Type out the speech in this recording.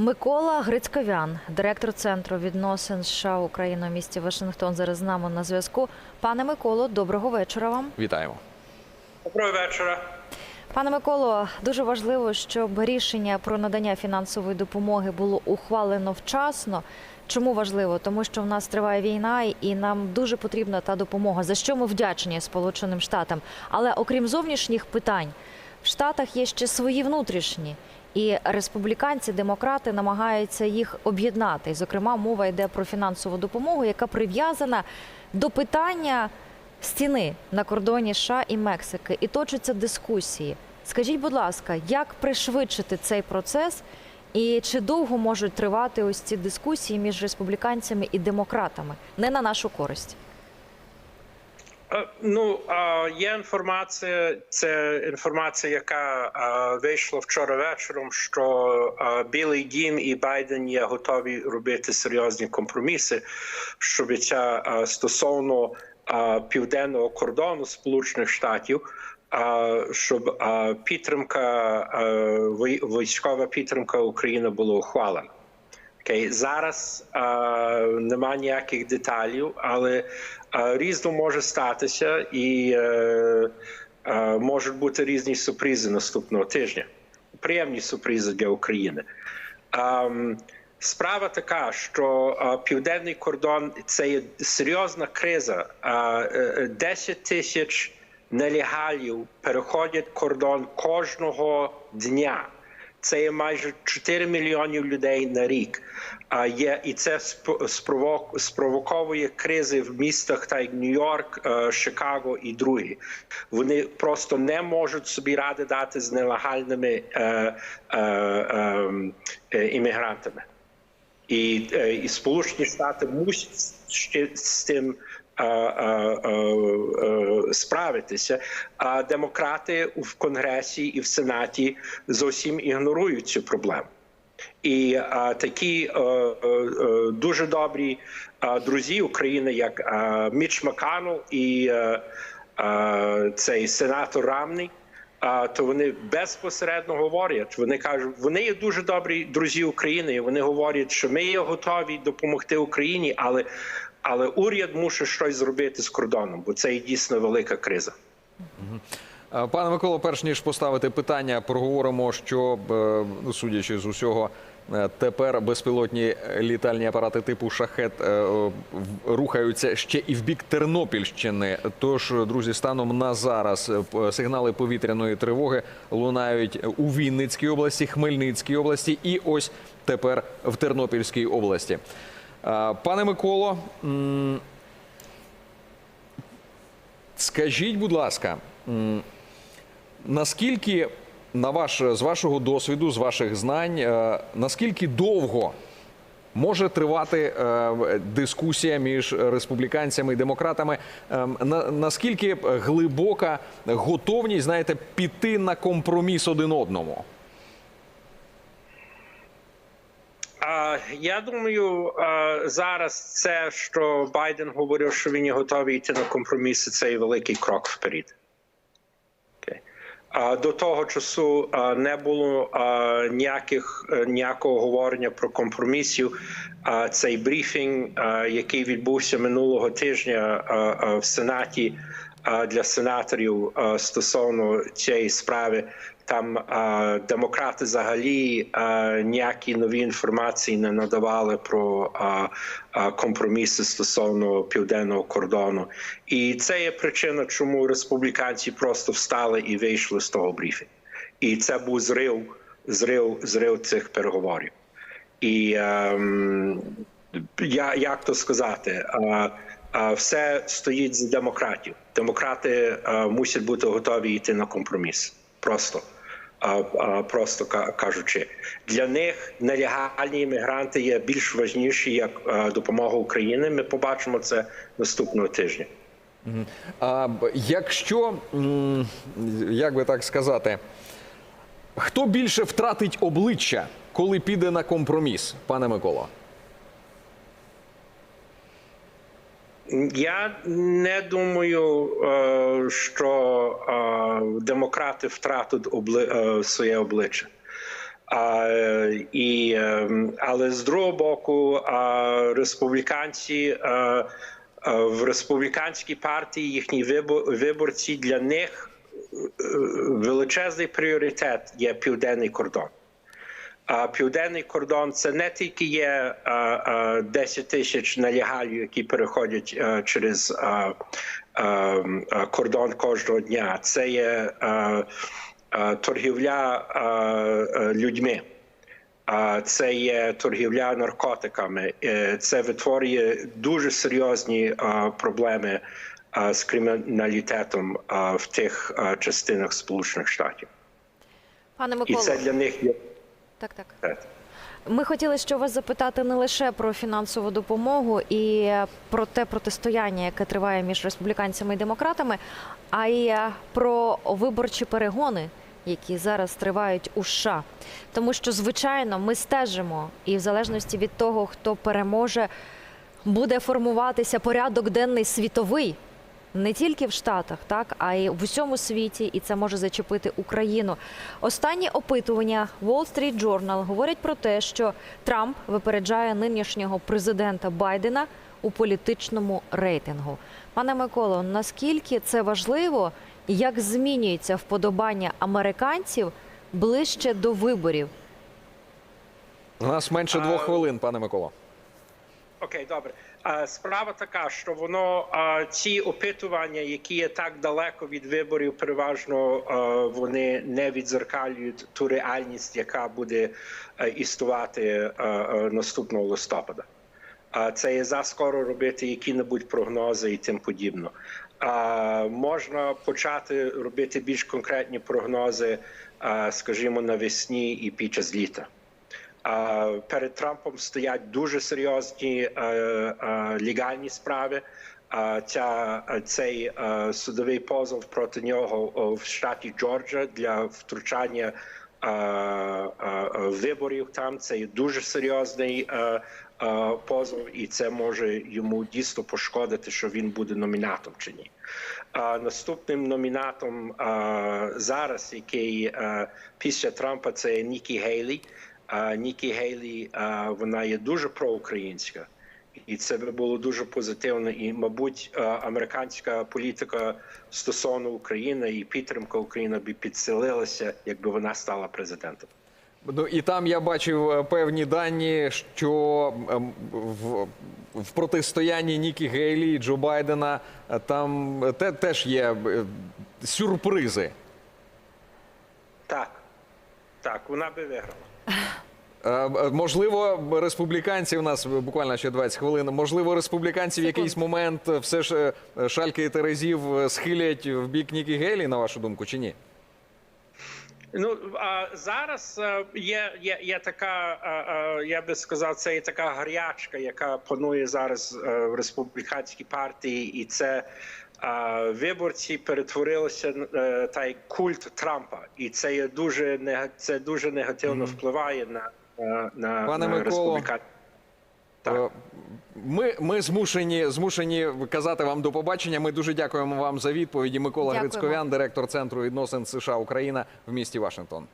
Микола Грицьковян, директор центру відносин США Україна у місті Вашингтон, зараз з нами на зв'язку. Пане Миколо, доброго вечора вам. Вітаємо. Доброго вечора. Пане Миколо, дуже важливо, щоб рішення про надання фінансової допомоги було ухвалено вчасно. Чому важливо? Тому що в нас триває війна, і нам дуже потрібна та допомога. За що ми вдячні Сполученим Штатам. Але окрім зовнішніх питань, в Штатах є ще свої внутрішні. І республіканці, демократи намагаються їх об'єднати. Зокрема, мова йде про фінансову допомогу, яка прив'язана до питання стіни на кордоні США і Мексики. І точаться дискусії. Скажіть, будь ласка, як пришвидшити цей процес, і чи довго можуть тривати ось ці дискусії між республіканцями і демократами? Не на нашу користь. Е, Ну є інформація. Це інформація, яка е, вийшла вчора вечором. Що е, Білий Дім і Байден є готові робити серйозні компроміси, щоб ця стосовно південного кордону Сполучених Штатів. Щоб підтримка військова підтримка України була ухвалена. Окей, зараз е, нема ніяких деталів, але різно може статися, і е, е, можуть бути різні сюрпризи наступного тижня. Приємні сюрпризи для України. Справа така, що е, південний кордон це є серйозна криза. Е, е, 10 тисяч нелегалів переходять кордон кожного дня. Це є майже 4 мільйонів людей на рік. А є і це спро- спровоковує кризи в містах, та як Нью-Йорк, е, Чикаго і другі. Вони просто не можуть собі ради дати з нелегальними е, е, е, е, іммігрантами. І, е, і Сполучені Штати мусять з е, справитися. А демократи в Конгресі і в Сенаті зовсім ігнорують цю проблему. І е, такі е, е, е, дуже добрі е, друзі України, як е, Міч Маканул і е, е, цей сенатор Рамний, а, то вони безпосередньо говорять. Вони кажуть, вони є дуже добрі друзі України. і Вони говорять, що ми є готові допомогти Україні, але, але уряд мусить щось зробити з кордоном, бо це є дійсно велика криза. Е, Пане Миколо, перш ніж поставити питання, проговоримо, що е, ну, судячи з усього, е, тепер безпілотні літальні апарати типу шахет рухаються ще і в бік Тернопільщини. Тож, друзі, станом на зараз сигнали повітряної тривоги лунають у Вінницькій області, Хмельницькій області і ось тепер в Тернопільській області. Е, Пане Миколо. Скажіть, будь ласка, наскільки на ваш з вашого досвіду, з ваших знань, е, наскільки довго може тривати е, дискусія між республіканцями і демократами? Е, Наскільки глибока готовність, знаєте, піти на компроміс один одному? А, Я думаю, зараз це, що Байден говорив, що він готовий йти на компроміси, це є великий крок вперед. До того часу не було ніяких е, ніякого говорення про компромісів. Цей брифінг, який відбувся минулого тижня в Сенаті для сенаторів стосовно цієї справи, там а, демократи взагалі а, ніякі нові інформації не надавали про а, а, компроміси стосовно південного кордону. І це є причина, чому республіканці просто встали і вийшли з того брифінгу. І це був зрив, зрив, зрив цих переговорів. І ем, я, як то сказати, а, а, все стоїть з демократів. Демократи а, мусять бути готові йти на компроміс. Просто. Просто кажучи, для них нелегальні іммігранти є більш важніші як допомога Україні. Ми побачимо це наступного тижня. А якщо, як би так сказати, хто більше втратить обличчя, коли піде на компроміс, пане Миколо? Я не думаю, е, що е, демократи втратять обли... е, своє обличчя. А, і, ем, але з другого боку, а, республіканці а, а, в республіканській партії їхні виборці для них е, величезний пріоритет є південний кордон. А південний кордон це не тільки є а, а, 10 тисяч нелегалів, які переходять через кордон кожного дня. Це є а, а, торгівля людьми. Це є торгівля наркотиками. Е, Це витворює дуже серйозні проблеми з криміналітетом в тих частинах Сполучених Штатів. Пане І це для них є. Так, так. Ми хотіли ще вас запитати не лише про фінансову допомогу і про те протистояння, яке триває між республіканцями і демократами, а й про виборчі перегони, які зараз тривають у США. Тому що, звичайно, ми стежимо, і в залежності від того, хто переможе, буде формуватися порядок денний світовий. Не тільки в Штатах, так а й в усьому світі, і це може зачепити Україну. Останні опитування Wall Street Journal говорять про те, що Трамп випереджає нинішнього президента Байдена у політичному рейтингу. Пане Миколо, наскільки це важливо, як змінюється вподобання американців ближче до виборів? У нас менше двох хвилин, пане Миколо. Окей, добре. Справа така, що воно ці опитування, які є так далеко від виборів, переважно вони не відзеркалюють ту реальність, яка буде існувати а, а, наступного листопада. Це є заскоро робити які-небудь прогнози і тим подібно. Можна почати робити більш конкретні прогнози, скажімо, навесні і під час літа. Перед Трампом стоять дуже серйозні е, е, легальні справи. Ця цей е, судовий позов проти нього в штаті Джорджа для втручання виборів. Там це дуже серйозний позов, і це може йому дійсно пошкодити, що він буде номінатом чи ні. Наступним номінатом зараз, який після Трампа, це Нікі Гейлі. Нікі Гейлі вона є дуже проукраїнська. І це би було дуже позитивно. І, мабуть, американська політика стосовно України і підтримка України би підсилилася, якби вона стала президентом. Ну і там я бачив е, певні дані, що ем, в, в протистоянні Нікі Гейлі і Джо Байдена е, там е, те, теж є сюрпризи. Так, так, вона би виграла. Е, е, Можливо, республіканці у нас буквально ще 20 хвилин. Можливо, республіканці в якийсь момент е, все ж шальки і терезів схилять в бік Нікі Гейлі, на вашу думку, чи ні? Ну а зараз є, є, є така, я би сказав, це є така гарячка, яка панує зараз в республіканській партії, і це виборці перетворилися та й культ Трампа, і це є дуже це дуже негативно впливає на, на, на, Пане на Миколо. Так. Е, Ми, ми змушені, змушені казати вам до побачення. Ми дуже дякуємо вам за відповіді. Микола Дякуємо. Грицьковян, директор центру відносин США Україна в місті Вашингтон.